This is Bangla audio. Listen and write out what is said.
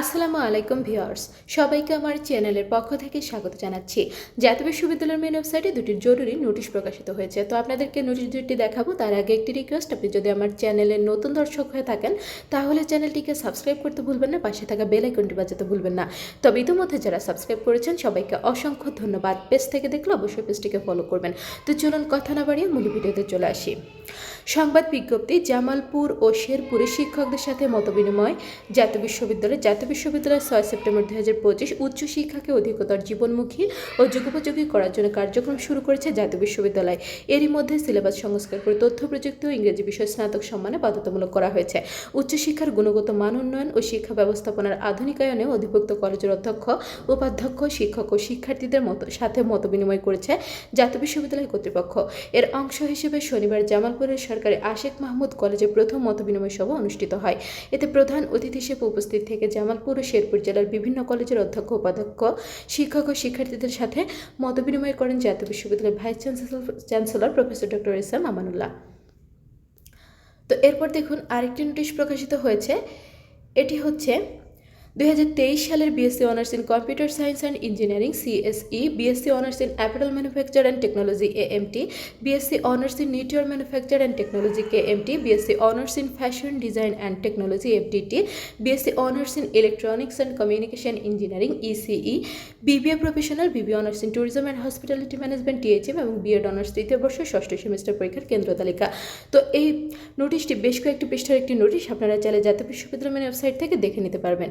আসসালামু আলাইকুম ভিউয়ার্স, সবাইকে আমার চ্যানেলের পক্ষ থেকে স্বাগত জানাচ্ছি। জাতীয় বিশ্ববিদ্যালয়ের মেন ওয়েবসাইটে দুটি জরুরি নোটিশ প্রকাশিত হয়েছে। তো আপনাদেরকে নোটিশ দুটি দেখাবো, তার আগে একটি রিকোয়েস্ট আপনি যদি আমার চ্যানেলের নতুন দর্শক হয়ে থাকেন, তাহলে চ্যানেলটিকে সাবস্ক্রাইব করতে ভুলবেন না, পাশে থাকা বেল আইকনটি বাজাতে ভুলবেন না। তবে ইতিমধ্যে যারা সাবস্ক্রাইব করেছেন, সবাইকে অসংখ্য ধন্যবাদ। পেজ থেকে দেখলে অবশ্যই পেজটিকে ফলো করবেন। তো চলুন কথা না বাড়িয়ে মূল ভিডিওতে চলে আসি। সংবাদ বিজ্ঞপ্তি, জামালপুর ও শেরপুরে শিক্ষকদের সাথে মতবিনিময়। জাতীয় বিশ্ববিদ্যালয় জাতীয় বিশ্ববিদ্যালয় ছয় সেপ্টেম্বর দুই হাজার পঁচিশ উচ্চশিক্ষাকে অধিকতর জীবনমুখী ও যুগোপযোগী করার জন্য কার্যক্রম শুরু করেছে জাতীয় বিশ্ববিদ্যালয়। এরই মধ্যে সিলেবাস সংস্কার করে তথ্য প্রযুক্তি ও ইংরেজি বিষয় স্নাতক সম্মানে বাধ্যতামূলক করা হয়েছে। উচ্চশিক্ষার গুণগত মান উন্নয়ন ও শিক্ষা ব্যবস্থাপনার আধুনিকায়নে অধিভুক্ত কলেজের অধ্যক্ষ, উপাধ্যক্ষ, শিক্ষক ও শিক্ষার্থীদের মতো, সাথে মতবিনিময় করেছে জাতীয় বিশ্ববিদ্যালয় কর্তৃপক্ষ। এর অংশ হিসেবে শনিবার জামালপুরের সরকারি আশেক মাহমুদ কলেজে প্রথম মতবিনিময় সভা অনুষ্ঠিত হয়। এতে প্রধান অতিথি হিসেবে উপস্থিত থেকে জামালপুর ও শেরপুর জেলার বিভিন্ন কলেজের অধ্যক্ষ, উপাধ্যক্ষ, শিক্ষক ও শিক্ষার্থীদের সাথে মতবিনিময় করেন জাতীয় বিশ্ববিদ্যালয়ের vice chancellor chancellor professor doctor S M Amanullah. তো এরপর দেখুন আরেকটি নোটিশ প্রকাশিত হয়েছে। এটি হচ্ছে দু হাজার তেইশ সালের BSc honours in computer science and engineering CSE BSc honours in apparel manufacture and technology AMT BSc honours in neutral manufacture and technology KMT BSc honours in fashion design and technology FDT BSc honours in electronics and communication engineering ECE BBA professional BBA honours in tourism and hospitality management THM এবং বিএড অনার্স তৃতীয় বর্ষ ষষ্ঠ সেমিস্টার পরীক্ষার কেন্দ্র তালিকা। তো এই নোটিশটি বেশ কয়েকটি পৃষ্ঠার একটি নোটিশ, আপনারা চাইলে জাতীয় বিশ্ববিদ্যালয়ের ওয়েবসাইট থেকে দেখে নিতে পারবেন।